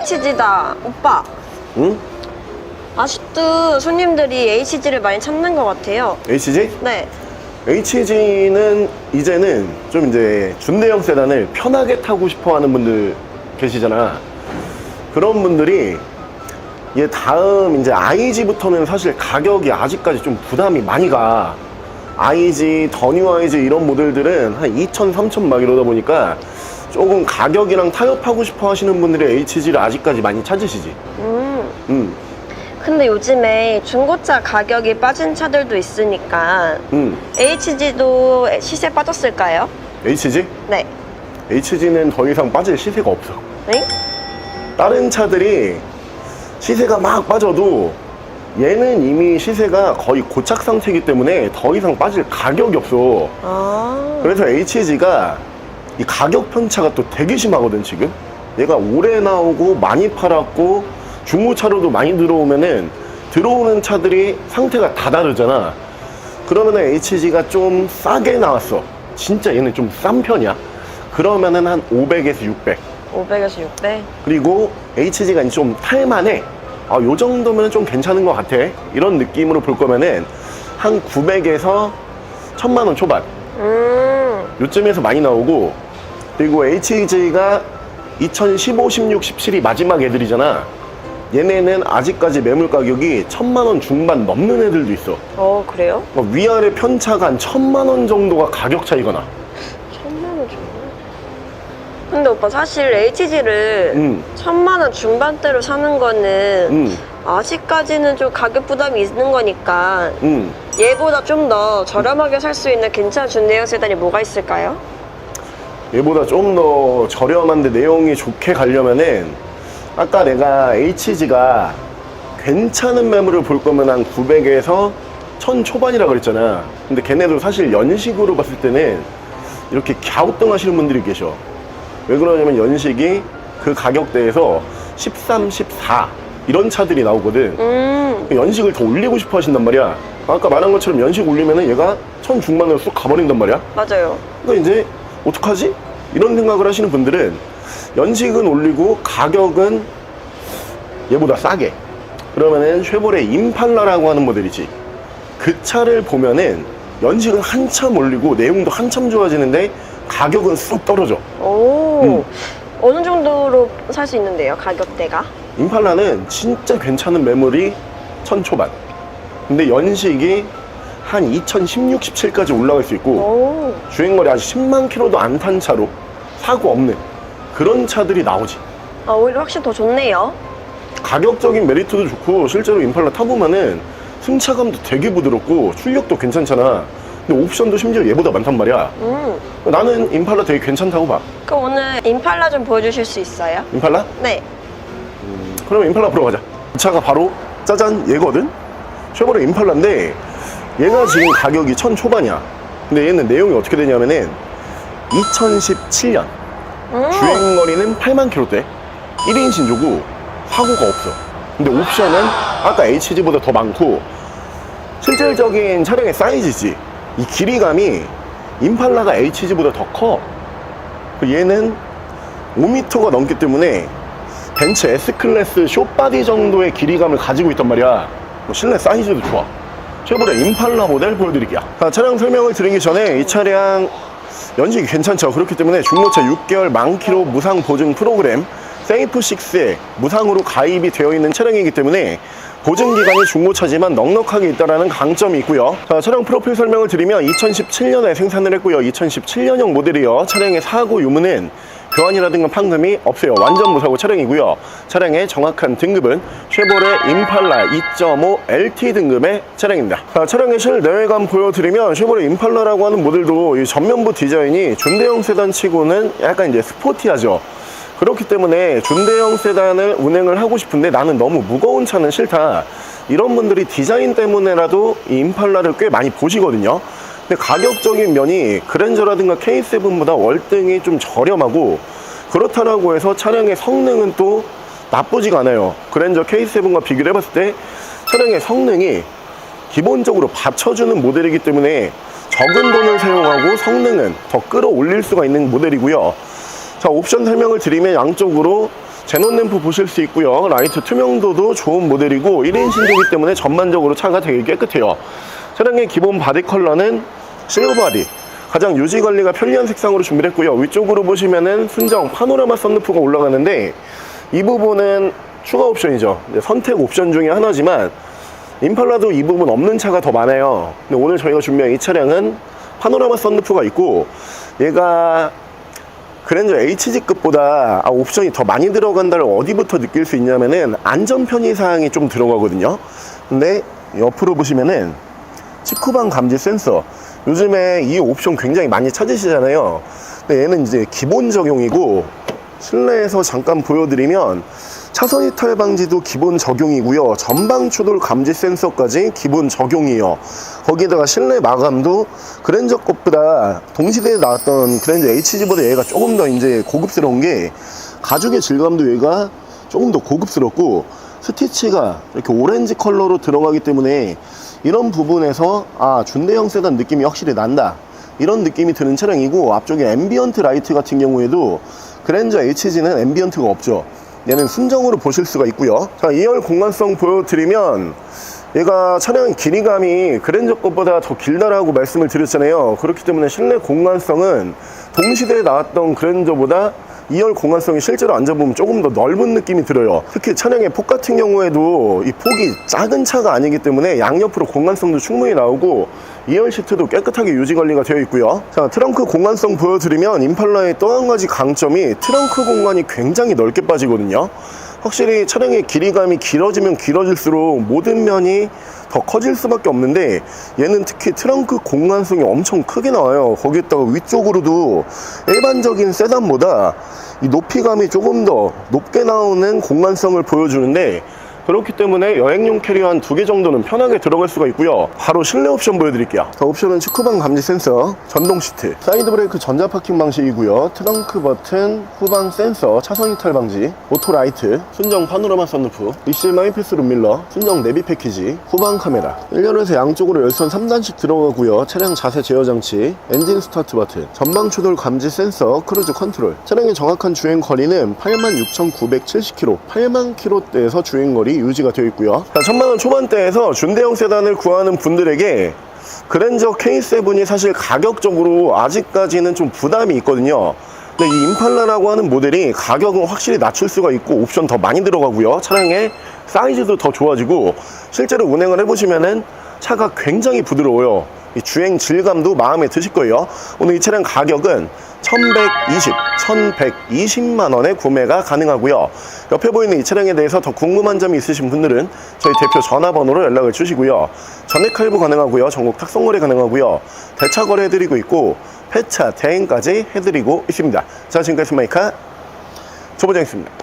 HG다. 오빠. 응? 아직도 손님들이 HG를 많이 찾는 것 같아요. HG? 네. HG는 이제는 좀 이제 준대형 세단을 편하게 타고 싶어 하는 분들 계시잖아. 그런 분들이 얘 다음 이제 IG부터는 사실 가격이 아직까지 좀 부담이 많이 가. IG, 더뉴 IG 이런 모델들은 한 2천, 3천 막 이러다 보니까 조금 가격이랑 타협하고 싶어 하시는 분들이 HG를 아직까지 많이 찾으시지. 음. 음, 근데 요즘에 중고차 가격이 빠진 차들도 있으니까 음. HG도 시세 빠졌을까요? HG? 네. HG는 더 이상 빠질 시세가 없어. 네? 다른 차들이 시세가 막 빠져도 얘는 이미 시세가 거의 고착 상태이기 때문에 더 이상 빠질 가격이 없어. 아. 그래서 HG가 이 가격 편차가 또 되게 심하거든, 지금. 얘가 오래 나오고 많이 팔았고 중고차로도 많이 들어오면은 들어오는 차들이 상태가 다 다르잖아. 그러면은 HG가 좀 싸게 나왔어. 진짜 얘는 좀 싼 편이야. 그러면은 한 500에서 600. 500에서 600. 그리고 HG가 좀 탈만해. 아, 요 정도면 좀 괜찮은 것 같아. 이런 느낌으로 볼 거면은 한 900에서 1000만 원 초반. 음. 요쯤에서 많이 나오고 그리고 HG가 2015, 16, 17이 마지막 애들이잖아. 얘네는 아직까지 매물 가격이 1000만 원 중반 넘는 애들도 있어. 어, 그래요? 뭐 위아래 편차가 한 1000만 원 정도가 가격 차이가 나. 천만 원 정도? 근데 오빠 사실 HG를 음. 천만 원 중반대로 사는 거는 음, 아직까지는 좀 가격 부담이 있는 거니까 음. 얘보다 좀 더 저렴하게 살 수 있는 괜찮은 준대형 세단이 뭐가 있을까요? 얘보다 좀 더 저렴한데 내용이 좋게 가려면은 아까 내가 HG가 괜찮은 매물을 볼 거면 한 900에서 1000 초반이라 그랬잖아. 근데 걔네도 사실 연식으로 봤을 때는 이렇게 갸우뚱 하시는 분들이 계셔. 왜 그러냐면 연식이 그 가격대에서 13, 14 이런 차들이 나오거든. 음. 연식을 더 올리고 싶어 하신단 말이야. 아까 말한 것처럼 연식 올리면은 얘가 1000 중반으로 쑥 가버린단 말이야. 맞아요. 그러니까 이제 어떡하지? 이런 생각을 하시는 분들은 연식은 올리고 가격은 얘보다 싸게 그러면은 쉐보레 임팔라라고 하는 모델이지 그 차를 보면은 연식은 한참 올리고 내용도 한참 좋아지는데 가격은 쑥 떨어져 오. 음. 어느 정도로 살 수 있는데요, 가격대가? 임팔라는 진짜 괜찮은 매물이 천 초반 근데 연식이 한 2016, 17까지 올라갈 수 있고 오. 주행거리 아직 10만 킬로도 안 탄 차로 사고 없는 그런 차들이 나오지. 아, 오히려 확실히 더 좋네요. 가격적인 메리트도 좋고 실제로 임팔라 타보면은 승차감도 되게 부드럽고 출력도 괜찮잖아. 근데 옵션도 심지어 얘보다 많단 말이야. 음. 나는 임팔라 되게 괜찮다고 봐. 그럼 오늘 임팔라 좀 보여주실 수 있어요? 임팔라? 네. 그러면 임팔라 보러 가자. 이 차가 바로 짜잔 얘거든. 쉐보레 임팔라인데 얘가 지금 가격이 천 초반이야. 근데 얘는 내용이 어떻게 되냐면은 2017년. 음. 주행거리는 8만 킬로대 1인 신조고 사고가 없어. 근데 옵션은 아까 HG보다 더 많고 실질적인 차량의 사이즈지. 이 길이감이 임팔라가 HG보다 더커. 얘는 5m가 넘기 때문에 벤츠 S클래스 쇼바디 정도의 길이감을 가지고 있단 말이야. 뭐 실내 사이즈도 좋아. 쉐보레 임팔라 모델 보여드릴게요. 자, 차량 설명을 드리기 전에 이 차량 연식이 괜찮죠. 그렇기 때문에 중고차 6개월 만키로 무상 보증 프로그램 세이프6에 무상으로 가입이 되어 있는 차량이기 때문에 보증 기간이 중고차지만 넉넉하게 있다는 강점이 있고요. 자, 차량 프로필 설명을 드리면 2017년에 생산을 했고요. 2017년형 모델이요. 차량의 사고 유무는 교환이라든가 판금이 없어요. 완전 무사고 차량이고요. 차량의 정확한 등급은 쉐보레 임팔라 2.5 LT 등급의 차량입니다. 자, 차량의 실내외관 보여드리면 쉐보레 임팔라라고 하는 모델도 이 전면부 디자인이 준대형 세단 치고는 약간 이제 스포티하죠. 그렇기 때문에 준대형 세단을 운행을 하고 싶은데 나는 너무 무거운 차는 싫다. 이런 분들이 디자인 때문에라도 이 임팔라를 꽤 많이 보시거든요. 근데 가격적인 면이 그랜저라든가 K7보다 월등히 좀 저렴하고 그렇다라고 해서 차량의 성능은 또 나쁘지가 않아요. 그랜저 K7과 비교를 해봤을 때 차량의 성능이 기본적으로 받쳐주는 모델이기 때문에 적은 돈을 사용하고 성능은 더 끌어올릴 수가 있는 모델이고요. 자, 옵션 설명을 드리면 양쪽으로 제논 램프 보실 수 있고요. 라이트 투명도도 좋은 모델이고 1인 신조기 때문에 전반적으로 차가 되게 깨끗해요. 차량의 기본 바디 컬러는 실버 바디. 가장 유지 관리가 편리한 색상으로 준비를 했고요. 위쪽으로 보시면은 순정 파노라마 썬루프가 올라가는데 이 부분은 추가 옵션이죠. 선택 옵션 중에 하나지만 임팔라도 이 부분 없는 차가 더 많아요. 근데 오늘 저희가 준비한 이 차량은 파노라마 썬루프가 있고 얘가 그랜저 HG급보다 아, 옵션이 더 많이 들어간다를 어디부터 느낄 수 있냐면은 안전 편의 사항이 좀 들어가거든요. 근데 옆으로 보시면은 직후방 감지 센서. 요즘에 이 옵션 굉장히 많이 찾으시잖아요. 근데 얘는 이제 기본 적용이고 실내에서 잠깐 보여드리면 차선 이탈 방지도 기본 적용이고요. 전방 추돌 감지 센서까지 기본 적용이에요. 거기다가 실내 마감도 그랜저 것보다 동시대에 나왔던 그랜저 HG보다 얘가 조금 더 이제 고급스러운 게 가죽의 질감도 얘가 조금 더 고급스럽고 스티치가 이렇게 오렌지 컬러로 들어가기 때문에 이런 부분에서 아 준대형 세단 느낌이 확실히 난다. 이런 느낌이 드는 차량이고 앞쪽에 앰비언트 라이트 같은 경우에도 그랜저 HG는 앰비언트가 없죠. 얘는 순정으로 보실 수가 있고요. 자 2열 공간성 보여드리면 얘가 차량 길이감이 그랜저 것보다 더 길다라고 말씀을 드렸잖아요. 그렇기 때문에 실내 공간성은 동시대에 나왔던 그랜저보다 2열 공간성이 실제로 앉아보면 조금 더 넓은 느낌이 들어요. 특히 차량의 폭 같은 경우에도 이 폭이 작은 차가 아니기 때문에 양옆으로 공간성도 충분히 나오고 2열 시트도 깨끗하게 유지 관리가 되어 있고요. 자 트렁크 공간성 보여드리면 임팔라의 또 한 가지 강점이 트렁크 공간이 굉장히 넓게 빠지거든요 확실히 차량의 길이감이 길어지면 길어질수록 모든 면이 더 커질 수밖에 없는데 얘는 특히 트렁크 공간성이 엄청 크게 나와요. 거기에다가 위쪽으로도 일반적인 세단보다 이 높이감이 조금 더 높게 나오는 공간성을 보여주는데 그렇기 때문에 여행용 캐리어 한 두 개 정도는 편하게 들어갈 수가 있고요. 바로 실내 옵션 보여드릴게요. 자, 옵션은 측후방 감지 센서 전동 시트 사이드 브레이크 전자 파킹 방식이고요. 트렁크 버튼 후방 센서 차선 이탈 방지 오토 라이트 순정 파노라마 선루프 리실마이 패스 룸밀러 순정 내비 패키지 후방 카메라. 1열에서 양쪽으로 열선 3단씩 들어가고요. 차량 자세 제어 장치 엔진 스타트 버튼 전방 추돌 감지 센서 크루즈 컨트롤. 차량의 정확한 주행 거리는 86,970km 8만 km대에서 주행 거리 유지가 되어 있고요. 자, 천만원 초반대에서 준대형 세단을 구하는 분들에게 그랜저 K7이 사실 가격적으로 아직까지는 좀 부담이 있거든요. 근데 이 임팔라라고 하는 모델이 가격은 확실히 낮출 수가 있고 옵션 더 많이 들어가고요. 차량의 사이즈도 더 좋아지고 실제로 운행을 해보시면은 차가 굉장히 부드러워요. 이 주행 질감도 마음에 드실 거예요. 오늘 이 차량 가격은 1120, 1120만 원에 구매가 가능하고요. 옆에 보이는 이 차량에 대해서 더 궁금한 점이 있으신 분들은 저희 대표 전화번호로 연락을 주시고요. 전액 할부 가능하고요. 전국 탁송 거래 가능하고요. 대차 거래 해드리고 있고 폐차 대행까지 해드리고 있습니다. 자 지금까지 스마이카 조보장이었습니다